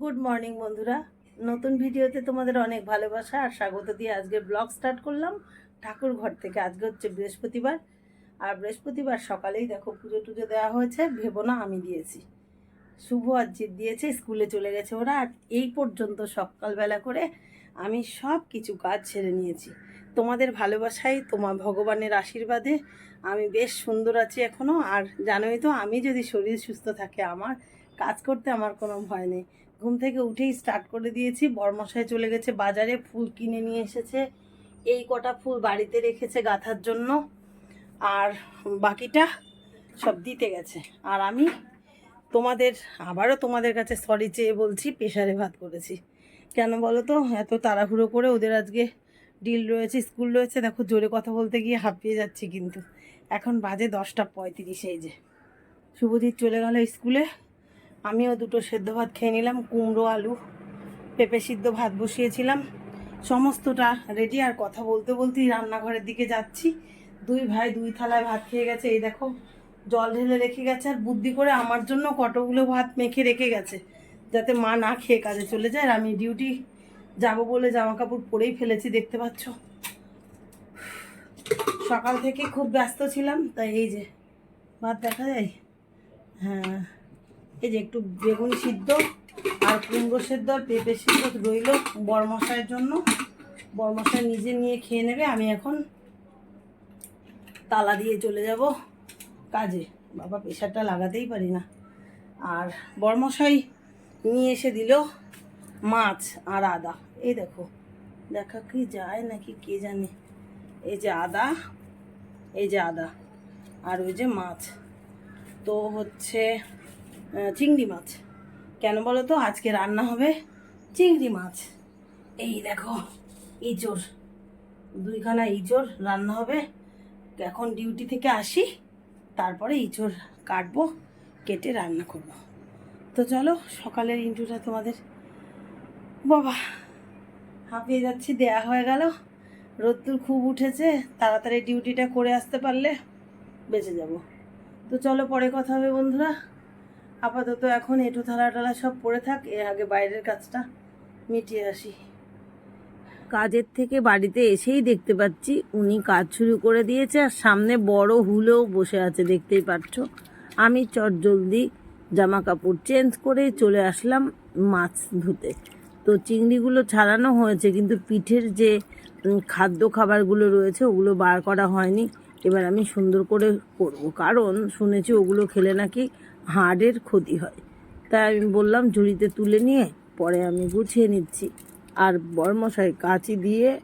Good morning বন্ধুরা। নতুন ভিডিওতে তোমাদের অনেক ভালোবাসা আর স্বাগত দিয়ে আজকে ব্লগ স্টার্ট করলাম ঠাকুর ঘর থেকে। আজকে হচ্ছে বৃহস্পতিবার। আর বৃহস্পতিবার সকালেই দেখো পুজো টুজো দেওয়া হয়েছে, ভেবো না আমি দিয়েছি। শুভ আর জিৎ দিয়েছে, স্কুলে চলে গেছে ওরা। আর এই পর্যন্ত সকালবেলা করে আমি সব কিছু কাজ ছেড়ে নিয়েছি। তোমাদের ভালোবাসাই তোমার ভগবানের আশীর্বাদে। আমি বেশ সুন্দর আছি এখনও আর জানোই তো, আমি যদি শরীর সুস্থ থাকে, আমার কাজ করতে আমার কোনো ভয় নেই। ঘুম থেকে উঠেই স্টার্ট করে দিয়েছি। বরমশাই চলে গেছে বাজারে, ফুল কিনে নিয়ে এসেছে। এই কটা ফুল বাড়িতে রেখেছে গাঁথার জন্য। আর বাকিটা সব দিতে গেছে। আর আমি তোমাদের, আবারও তোমাদের কাছে সরি চেয়ে বলছি প্রেশারে ভাত করেছি। কেন বলো তো? এত তাড়াহুড়ো করে ওদের আজকে ডিল রয়েছে স্কুল রয়েছে। দেখো, জোরে কথা বলতে গিয়ে হাঁপিয়ে যাচ্ছি কিন্তু। এখন বাজে দশটা পঁয়ত্রিশ, এই যে। শুভজিৎ চলে গেল স্কুলে আমিও দুটো সেদ্ধ ভাত খেয়ে নিলাম, কুমড়ো, আলু, পেঁপে সিদ্ধ ভাত বসিয়েছিলাম। সমস্তটা রেডি আর কথা বলতে বলতেই রান্নাঘরের দিকে যাচ্ছি। দুই ভাই দুই থালায় ভাত খেয়ে গেছে। এই দেখো, জল ঢেলে রেখে গেছে আর বুদ্ধি করে আমার জন্য কতগুলো ভাত মেখে রেখে গেছে, যাতে মা না খেয়ে কাজে চলে যায়। আর আমি ডিউটি যাব বলে জামা কাপড় পরেই ফেলেছি, দেখতে পাচ্ছ? সকাল থেকে খুব ব্যস্ত ছিলাম, তাই এই যে ভাত দেখা যায়? হ্যাঁ। এই যে একটু বেগুন সিদ্ধ আর কুমড়ো সেদ্ধ আর পেঁপে সিদ্ধ রইল বরমশাইয়ের জন্য। বরমশাই নিজে নিয়ে খেয়ে নেবে, আমি এখন তালা দিয়ে চলে যাব কাজে। বাবা, প্রেশারটা লাগাতেই পারি না। আর বরমশাই নিয়ে এসে দিল মাছ আর আদা। এই দেখো, দেখা কি যায় নাকি কে জানে। এই যে আদা, এই যে আদা। আর ওই যে মাছ। তো হচ্ছে চিংড়ি মাছ। কেন বলো তো আজকে রান্না হবে চিংড়ি মাছ। এই দেখো ইঁচড় দুইখানা ইঁচড় রান্না হবে। এখন ডিউটি থেকে আসি, তারপরে ইঁচড় কাটবো, কেটে রান্না করব। তো চলো, সকালের ইন্টুটা তোমাদের। বাবা, হাঁপিয়ে যাচ্ছি, দেয়া হয়ে গেল। রোদ্দুর খুব উঠেছে, তাড়াতাড়ি ডিউটিটা করে আসতে পারলে বেঁচে যাব। তো চলো, পরে কথা হবে বন্ধুরা। আপাতত এখন এঁটো থালা টালা সব পড়ে থাক, এর আগে বাইরের কাজটা মিটিয়ে আসি। কাজের থেকে বাড়িতে এসেই দেখতে পাচ্ছি উনি কাজ শুরু করে দিয়েছে আর সামনে বড় হুলেও বসে আছে, দেখতেই পাচ্ছ। আমি চট জলদি জামা কাপড় চেঞ্জ করে চলে আসলাম মাছ ধুতে। তো চিংড়িগুলো ছাড়ানো হয়েছে, কিন্তু পিঠের যে খাদ্য খাবারগুলো রয়েছে ওগুলো বার করা হয়নি। এবার আমি সুন্দর করে করব, কারণ শুনেছি ওগুলো খেলে নাকি হাড়ের ক্ষতি হয়। তাই আমি বললাম, ঝুড়িতে তুলে নিয়ে পরে আমি গুছিয়ে নিচ্ছি। আর বরমশাই কাঁচি দিয়ে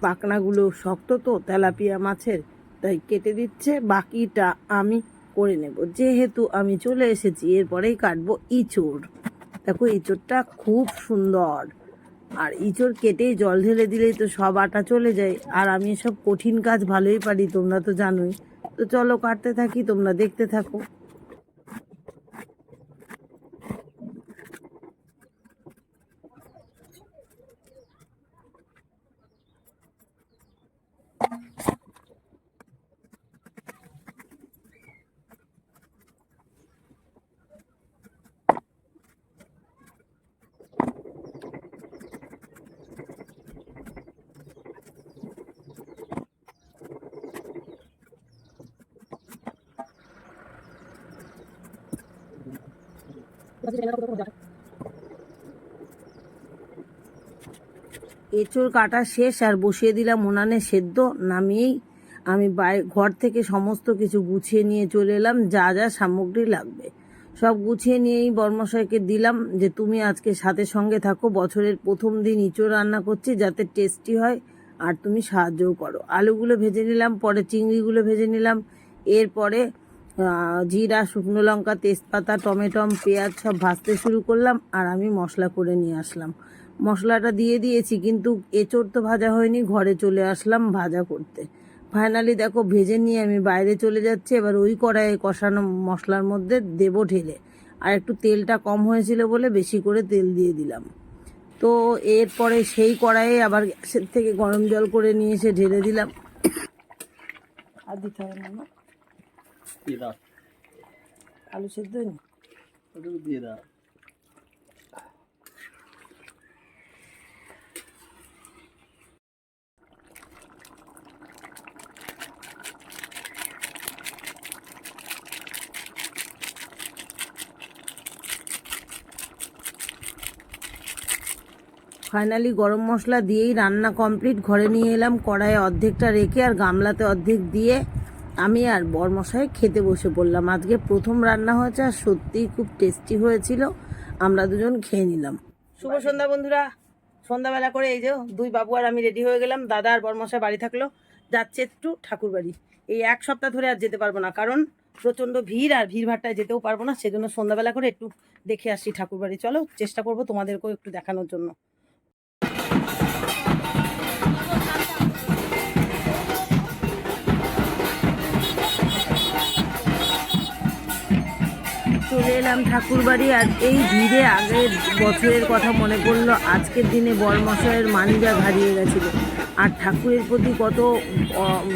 পাকনাগুলো শক্ত তো, তেলাপিয়া মাছের, তাই কেটে দিচ্ছে। বাকিটা আমি করে নেব। যেহেতু আমি চলে এসেছি, এরপরেই কাটবো ইঁচড়। দেখো, ইঁচড়টা খুব সুন্দর। আর ইঁচড় কেটেই জল ঢেলে দিলেই তো সব আটা চলে যায়। আর আমি সব কঠিন কাজ ভালোই পারি, তোমরা তো জানোই। তো চলো, কাটতে থাকি, তোমরা দেখতে থাকো। Gracias, এঁচড় কাটা শেষ আর বসিয়ে দিলাম উনানে সেদ্ধ, নামিয়েই আমি বাই ঘর থেকে সমস্ত কিছু গুছিয়ে নিয়ে চলে এলাম, যা যা সামগ্রী লাগবে। সব গুছিয়ে নিয়েই বর্মশাইকে দিলাম যে, তুমি আজকে সাথে সঙ্গে থাকো, বছরের প্রথম দিন ইঁচড় রান্না করছি, যাতে টেস্টি হয় আর তুমি সাহায্যও করো। আলুগুলো ভেজে নিলাম, পরে চিংড়িগুলো ভেজে নিলাম, এরপরে জিরা, শুকনো লঙ্কা, তেজপাতা টমেটম পেঁয়াজ সব ভাজতে শুরু করলাম আর আমি মশলা করে নিয়ে আসলাম। মশলাটা দিয়ে দিয়েছি কিন্তু এঁচড় তো ভাজা হয়নি ঘরে চলে আসলাম ভাজা করতে। ফাইনালি দেখো ভেজে নিয়ে আমি বাইরে চলে যাচ্ছি এবার ওই কড়াইয়ে কষানো মশলার মধ্যে দেবো ঢেলে। আর একটু তেলটা কম হয়েছিল বলে বেশি করে তেল দিয়ে দিলাম। তো এরপরে সেই কড়াইয়ে আবার গ্যাসের থেকে গরম জল করে নিয়ে এসে ঢেলে দিলাম। আর দিতে হবে না আলু সেদ্ধ দিয়ে দাও। ফাইনালি গরম মশলা দিয়েই রান্না কমপ্লিট। ঘরে নিয়ে এলাম কড়াইয়ে অর্ধেকটা রেখে আর গামলাতে অর্ধেক দিয়ে আমি আর বরমশাই খেতে বসে পড়লাম। আজকে প্রথম রান্না হয়েছে আর সত্যিই খুব টেস্টি হয়েছিল। আমরা দুজন খেয়ে নিলাম। শুভ সন্ধ্যা বন্ধুরা। সন্ধ্যাবেলা করে এই যে দুই বাবু আর আমি রেডি হয়ে গেলাম। দাদা আর বরমশাই বাড়ি থাকল। যাচ্ছে একটু ঠাকুর বাড়ি। এই এক সপ্তাহ ধরে আর যেতে পারব না, কারণ প্রচণ্ড ভিড় আর ভিড় ভাড়টায় যেতেও পারব না। সেজন্য সন্ধ্যাবেলা করে একটু দেখে আসি ঠাকুর বাড়ি। চলো, চেষ্টা করব তোমাদেরকেও একটু দেখানোর জন্য। চলে এলাম ঠাকুর বাড়ি আর এই ভিড়ে আগের বছরের কথা মনে পড়ল, আজকের দিনে বরমশাইয়ের মানিটা হারিয়ে গেছিল। আর ঠাকুরের প্রতি কত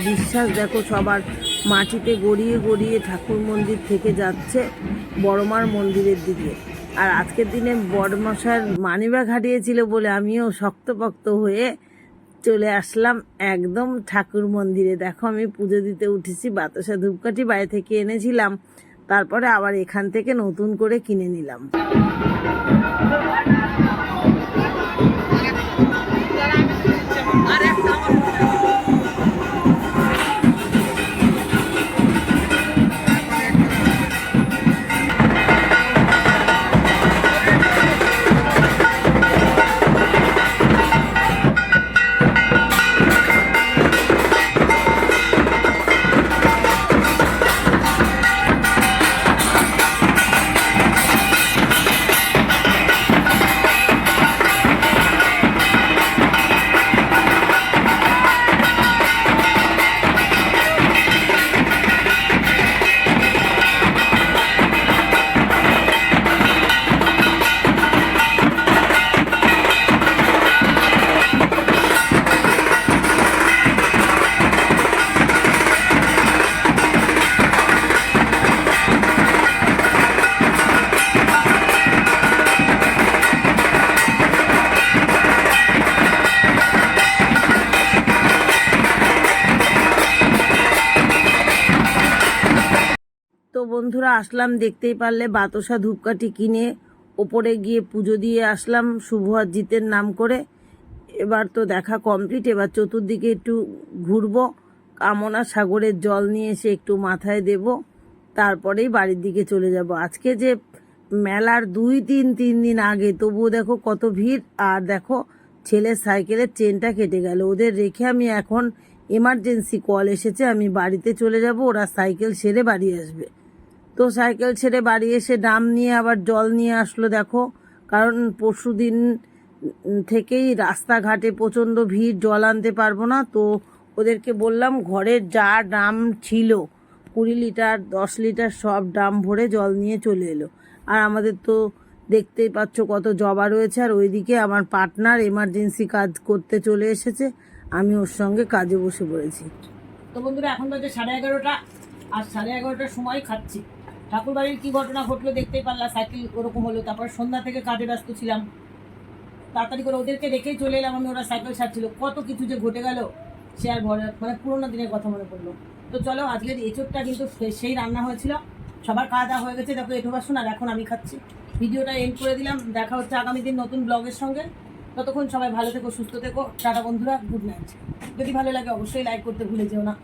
বিশ্বাস দেখো সবার, মাটিতে গড়িয়ে গড়িয়ে ঠাকুর মন্দির থেকে যাচ্ছে বড়মার মন্দিরের দিকে। আর আজকের দিনে বড়মশাইয়ের মানিব্যাগ হারিয়েছিল বলে আমিও শক্তপক্ত হয়ে চলে আসলাম একদম ঠাকুর মন্দিরে। দেখো আমি পুজো দিতে উঠেছি, বাতাসা ধূপকাঠি বাড়ি থেকে এনেছিলাম। তারপরে আবার এখান থেকে নতুন করে কিনে নিলাম। বন্ধুরা, আসলাম দেখতেই পারলে বাতাসা ধূপকাঠি কিনে ওপরে গিয়ে পুজো দিয়ে আসলাম শুভ জিতের নাম করে। এবার তো দেখা কমপ্লিট এবার চতুর্দিকে একটু ঘুরবো, কামনা সাগরের জল নিয়ে এসে একটু মাথায় দেব, তারপরেই বাড়ির দিকে চলে যাব। আজকে যে মেলার দুই তিন তিন দিন আগে, তবুও দেখো কত ভিড়, আর দেখো ছেলের সাইকেলের চেনটা কেটে গেল। ওদের রেখে আমি এখন এমার্জেন্সি কল এসেছে, আমি বাড়িতে চলে যাব, ওরা সাইকেল সেরে বাড়ি আসবে। তো সাইকেল ছেড়ে বাড়ি এসে ডাম নিয়ে আবার জল নিয়ে আসলো, দেখো। কারণ পরশু দিন থেকেই রাস্তাঘাটে প্রচণ্ড ভিড়, জল আনতে পারব না। তো ওদেরকে বললাম, ঘরের যা ড্রাম ছিল, কুড়ি লিটার, দশ লিটার সব ড্রাম ভরে জল নিয়ে চলে এলো। আর আমাদের তো দেখতেই পাচ্ছ কত জবা রয়েছে। আর ওইদিকে আমার পার্টনার এমার্জেন্সি কাজ করতে চলে এসেছে। আমি ওর সঙ্গে কাজে বসে পড়েছি। তো বন্ধুরা, এখন বাজে সাড়ে এগারোটা। আর সাড়ে এগারোটার সময় খাচ্ছি। ঠাকুর বাড়ির কি ঘটনা ঘটলো দেখতেই পারলাম সাইকেল ওরকম হলো। তারপর সন্ধ্যা থেকে কাজে ব্যস্ত ছিলাম। তাড়াতাড়ি করে ওদেরকে রেখেই চলে এলাম আমি, ওরা সাইকেল সারছিল কত কিছু যে ঘটে গেল, সে আর ভরে মানে পুরোনো দিনের কথা মনে পড়ল। তো চলো, আজকের এঁচোড়টা কিন্তু সেই রান্না হয়েছিল। সবার খাওয়া দাওয়া হয়ে গেছে, দেখো এঠো বাসুন, আর এখন আমি খাচ্ছি। ভিডিওটা এন্ড করে দিলাম। দেখা হচ্ছে আগামী দিন নতুন ব্লগের সঙ্গে। ততক্ষণ সবাই ভালো থেকো, সুস্থ থেকো। টাটা বন্ধুরা গুড নাইট যদি ভালো লাগে অবশ্যই লাইক করতে ভুলে যেও না।